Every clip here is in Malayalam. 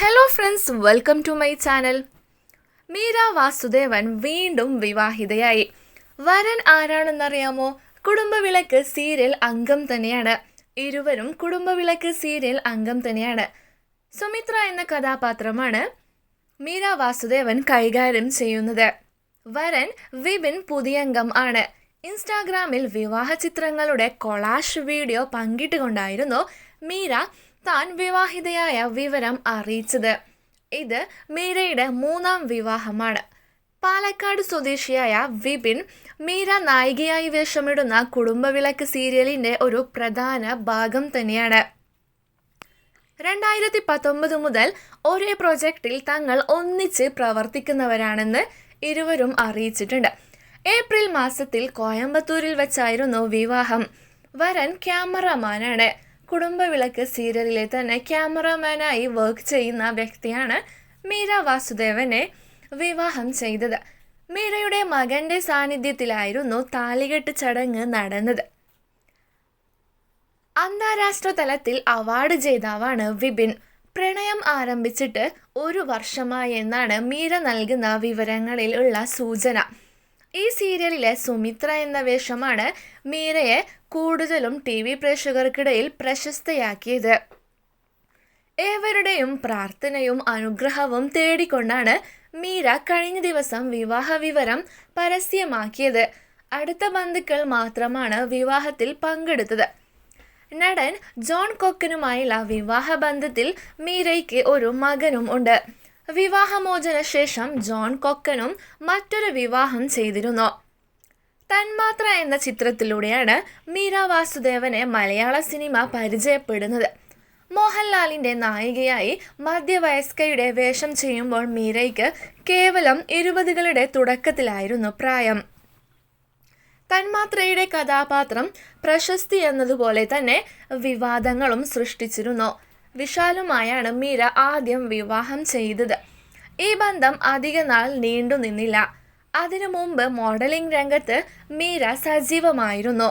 Hello friends welcome to my channel Meera Vasudevan വീണ്ടും വിവാഹിതയായി. വരൻ ആരാണെന്നറിയാമോ? കുടുംബവിളക്ക് സീരിയൽ അംഗം തന്നെയാണ്. ഇരുവരും കുടുംബവിളക്ക് സീരിയൽ അംഗം തന്നെയാണ്. സുമിത്ര എന്ന കഥാപാത്രമാണ് മീര വാസുദേവൻ കൈകാര്യം ചെയ്യുന്നത്. വരൻ വിപിൻ പുതിയംഗം ആണ്. ഇൻസ്റ്റാഗ്രാമിൽ വിവാഹ ചിത്രങ്ങളുടെ കൊളാഷ് വീഡിയോ പങ്കിട്ടുകൊണ്ടായിരുന്നു മീര താൻ വിവാഹിതയായ വിവരം അറിയിച്ചത്. ഇത് മീരയുടെ മൂന്നാം വിവാഹമാണ്. പാലക്കാട് സ്വദേശിയായ വിപിൻ മീര നായികയായി വേഷമിടുന്ന കുടുംബവിളക്ക് സീരിയലിന്റെ ഒരു പ്രധാന ഭാഗം തന്നെയാണ്. രണ്ടായിരത്തി പത്തൊമ്പത് മുതൽ ഒരേ പ്രോജക്റ്റിൽ തങ്ങൾ ഒന്നിച്ച് പ്രവർത്തിക്കുന്നവരാണെന്ന് ഇരുവരും അറിയിച്ചിട്ടുണ്ട്. ഏപ്രിൽ മാസത്തിൽ കോയമ്പത്തൂരിൽ വെച്ചായിരുന്നു വിവാഹം. വരൻ ക്യാമറമാനാണ്. കുടുംബവിളക്ക് സീരിയലിലെ തന്നെ ക്യാമറമാനായി വർക്ക് ചെയ്യുന്ന വ്യക്തിയാണ് മീര വാസുദേവനെ വിവാഹം ചെയ്തത്. മീരയുടെ മകന്റെ സാന്നിധ്യത്തിലായിരുന്നു താലികെട്ട് ചടങ്ങ് നടന്നത്. അന്താരാഷ്ട്ര തലത്തിൽ അവാർഡ് ജേതാവാണ് വിപിൻ. പ്രണയം ആരംഭിച്ചിട്ട് ഒരു വർഷമായി എന്നാണ് മീര നൽകുന്ന വിവരങ്ങളിൽ ഉള്ള സൂചന. ഈ സീരിയലിലെ സുമിത്ര എന്ന വേഷമാണ് മീരയെ കൂടുതലും ടി വി പ്രേക്ഷകർക്കിടയിൽ പ്രശസ്തയാക്കിയത്. ഏവരുടെയും പ്രാർത്ഥനയും അനുഗ്രഹവും തേടിക്കൊണ്ടാണ് മീര കഴിഞ്ഞ ദിവസം വിവാഹ വിവരം പരസ്യമാക്കിയത്. അടുത്ത ബന്ധുക്കൾ മാത്രമാണ് വിവാഹത്തിൽ പങ്കെടുത്തത്. നടൻ ജോൺ കൊക്കനുമായുള്ള വിവാഹ ബന്ധത്തിൽ മീരയ്ക്ക് ഒരു മകനും ഉണ്ട്. വിവാഹമോചന ശേഷം ജോൺ കൊക്കനും മറ്റൊരു വിവാഹം ചെയ്തിരുന്നു. തന്മാത്ര എന്ന ചിത്രത്തിലൂടെയാണ് മീര വാസുദേവനെ മലയാള സിനിമ പരിചയപ്പെടുന്നത്. മോഹൻലാലിന്റെ നായികയായി മധ്യവയസ്കയുടെ വേഷം ചെയ്യുമ്പോൾ മീരയ്ക്ക് കേവലം ഇരുപതുകളുടെ തുടക്കത്തിലായിരുന്നു പ്രായം. തന്മാത്രയുടെ കഥാപാത്രം പ്രശസ്തി എന്നതുപോലെ തന്നെ വിവാദങ്ങളും സൃഷ്ടിച്ചിരുന്നു. വിശാലുമായാണ് മീര ആദ്യം വിവാഹം ചെയ്തത്. ഈ ബന്ധം അധികനാൾ നീണ്ടു നിന്നില്ല അതിനു മുമ്പ് മോഡലിംഗ് രംഗത്ത് മീര സജീവമായിരുന്നു.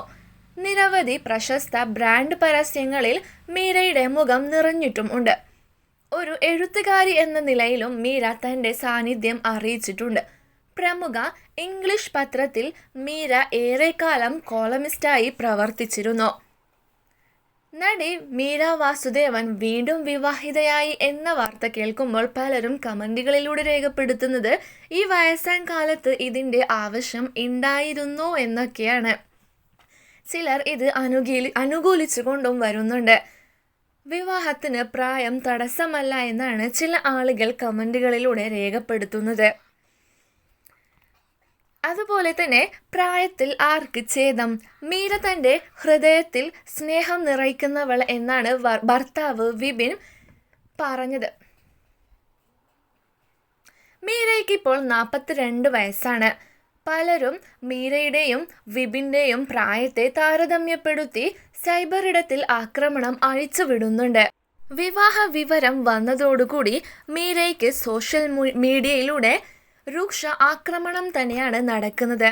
നിരവധി പ്രശസ്ത ബ്രാൻഡ് പരസ്യങ്ങളിൽ മീരയുടെ മുഖം നിറഞ്ഞിട്ടും ഉണ്ട്. ഒരു എഴുത്തുകാരി എന്ന നിലയിലും മീര തന്റെ സാന്നിധ്യം അറിയിച്ചിട്ടുണ്ട്. പ്രമുഖ ഇംഗ്ലീഷ് പത്രത്തിൽ മീര ഏറെക്കാലം കോളമിസ്റ്റായി പ്രവർത്തിച്ചിരുന്നു. നടി മീര വാസുദേവൻ വീണ്ടും വിവാഹിതയായി എന്ന വാർത്ത കേൾക്കുമ്പോൾ പലരും കമന്റുകളിലൂടെ രേഖപ്പെടുത്തുന്നത് ഈ വയസ്സാൻ കാലത്ത് ഇതിന്റെ ആവശ്യം ഉണ്ടായിരുന്നു എന്നൊക്കെയാണ്. ചിലർ ഇത് അനുകൂലി അനുകൂലിച്ചുകൊണ്ടും വരുന്നുണ്ട്. വിവാഹത്തിന് പ്രായം തടസ്സമല്ല എന്നാണ് ചില ആളുകൾ കമന്റുകളിലൂടെ രേഖപ്പെടുത്തുന്നത്. അതുപോലെ തന്നെ പ്രായത്തിൽ ആർക്ക് ഛേദം? മീര തന്റെ ഹൃദയത്തിൽ സ്നേഹം നിറയ്ക്കുന്നവൾ എന്നാണ് ഭർത്താവ് വിപിൻ പറഞ്ഞത്. മീരയ്ക്ക് ഇപ്പോൾ നാൽപ്പത്തിരണ്ട് വയസ്സാണ്. പലരും മീരയുടെയും വിപിന്റെയും പ്രായത്തെ താരതമ്യപ്പെടുത്തി സൈബർ ഇടത്തിൽ ആക്രമണം അഴിച്ചുവിടുന്നുണ്ട് വിവാഹ വിവരം വന്നതോടുകൂടി മീരയ്ക്ക് സോഷ്യൽ മീഡിയയിലൂടെ രൂക്ഷ ആക്രമണം തന്നെയാണ് നടക്കുന്നത്.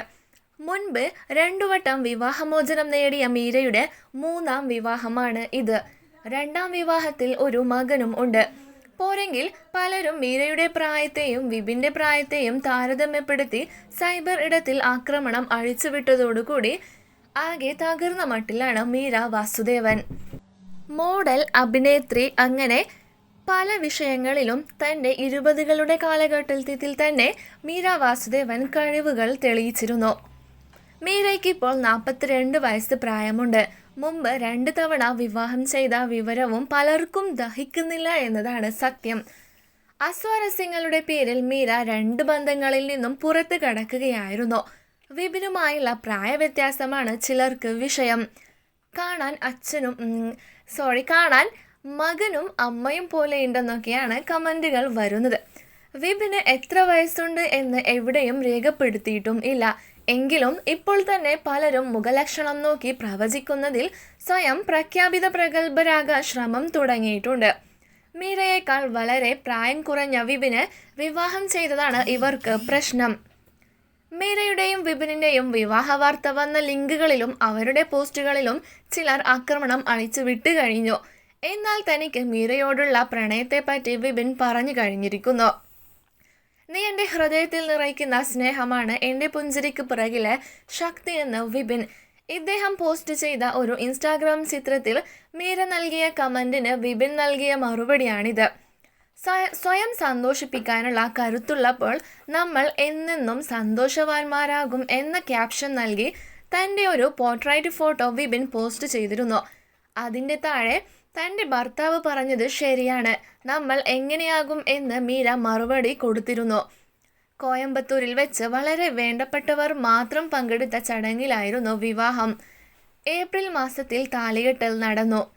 മുൻപ് രണ്ടു വട്ടം വിവാഹമോചനം നേടിയ മീരയുടെ മൂന്നാം വിവാഹമാണ് ഇത്. രണ്ടാം വിവാഹത്തിൽ ഒരു മകനും ഉണ്ട്. പോരെങ്കിൽ പലരും മീരയുടെ പ്രായത്തെയും വിപിന്റെ പ്രായത്തെയും താരതമ്യപ്പെടുത്തി സൈബർ ഇടത്തിൽ ആക്രമണം അഴിച്ചുവിട്ടതോടുകൂടി ആകെ തകർന്ന മട്ടിലാണ് മീര വാസുദേവൻ. മോഡൽ അഭിനേത്രി അങ്ങനെ പല വിഷയങ്ങളിലും തന്റെ ഇരുപതുകളുടെ കാലഘട്ടത്തിൽ തന്നെ മീര വാസുദേവൻ കഴിവുകൾ തെളിയിച്ചിരുന്നു. മീരയ്ക്ക് ഇപ്പോൾ നാൽപ്പത്തിരണ്ട് വയസ്സ് പ്രായമുണ്ട്. മുമ്പ് രണ്ട് തവണ വിവാഹം ചെയ്ത വിവരവും പലർക്കും ദഹിക്കുന്നില്ല എന്നതാണ് സത്യം. അസ്വാരസ്യങ്ങളുടെ പേരിൽ മീര രണ്ട് ബന്ധങ്ങളിൽ നിന്നും പുറത്തു കടക്കുകയായിരുന്നു. വിപിനുമായുള്ള പ്രായവ്യത്യാസമാണ് ചിലർക്ക് വിഷയം. കാണാൻ അച്ഛനും സോറി കാണാൻ മകനും അമ്മയും പോലെ ഉണ്ടെന്നൊക്കെയാണ് കമന്റുകൾ വരുന്നത്. വിപിന് എത്ര വയസ്സുണ്ട് എന്ന് എവിടെയും രേഖപ്പെടുത്തിയിട്ടും ഇല്ല. എങ്കിലും ഇപ്പോൾ തന്നെ പലരും മുഖലക്ഷണം നോക്കി പ്രവചിക്കുന്നതിൽ സ്വയം പ്രഖ്യാപിത പ്രഗത്ഭരാകാൻ ശ്രമം തുടങ്ങിയിട്ടുണ്ട്. മീരയേക്കാൾ വളരെ പ്രായം കുറഞ്ഞ വിപിന് വിവാഹം ചെയ്തതാണ് ഇവർക്ക് പ്രശ്നം. മീരയുടെയും വിപിനിന്റെയും വിവാഹ വാർത്ത വന്ന ലിങ്കുകളിലും അവരുടെ പോസ്റ്റുകളിലും ചിലർ ആക്രമണം അഴിച്ചു വിട്ടു കഴിഞ്ഞു. എന്നാൽ തനിക്ക് മീരയോടുള്ള പ്രണയത്തെപ്പറ്റി വിപിൻ പറഞ്ഞു കഴിഞ്ഞിരിക്കുന്നു. നീ എന്റെ ഹൃദയത്തിൽ നിറയ്ക്കുന്ന സ്നേഹമാണ് എന്റെ പുഞ്ചിരിക്ക് പിറകിലെ ശക്തിയെന്ന് വിപിൻ. ഇദ്ദേഹം പോസ്റ്റ് ചെയ്ത ഒരു ഇൻസ്റ്റാഗ്രാം ചിത്രത്തിൽ മീര നൽകിയ കമന്റിന് വിപിൻ നൽകിയ മറുപടിയാണിത്. സ്വ- സ്വയം സന്തോഷിപ്പിക്കാനുള്ള കരുത്തുള്ളപ്പോൾ നമ്മൾ എന്നെന്നും സന്തോഷവാന്മാരാകും എന്ന ക്യാപ്ഷൻ നൽകി തന്റെ ഒരു പോർട്രൈറ്റ് ഫോട്ടോ വിപിൻ പോസ്റ്റ് ചെയ്തിരുന്നു. അതിന്റെ താഴെ തന്റെ ഭർത്താവ് പറഞ്ഞത് ശരിയാണ്. നമ്മൾ എങ്ങനെയാകും എന്ന് മീര മറുപടി കൊടുത്തിരുന്നു. കോയമ്പത്തൂരിൽ വെച്ച് വളരെ വേണ്ടപ്പെട്ടവർ മാത്രം പങ്കെടുത്ത ചടങ്ങിലായിരുന്നു വിവാഹം. ഏപ്രിൽ മാസത്തിൽ താലികെട്ടൽ നടന്നു.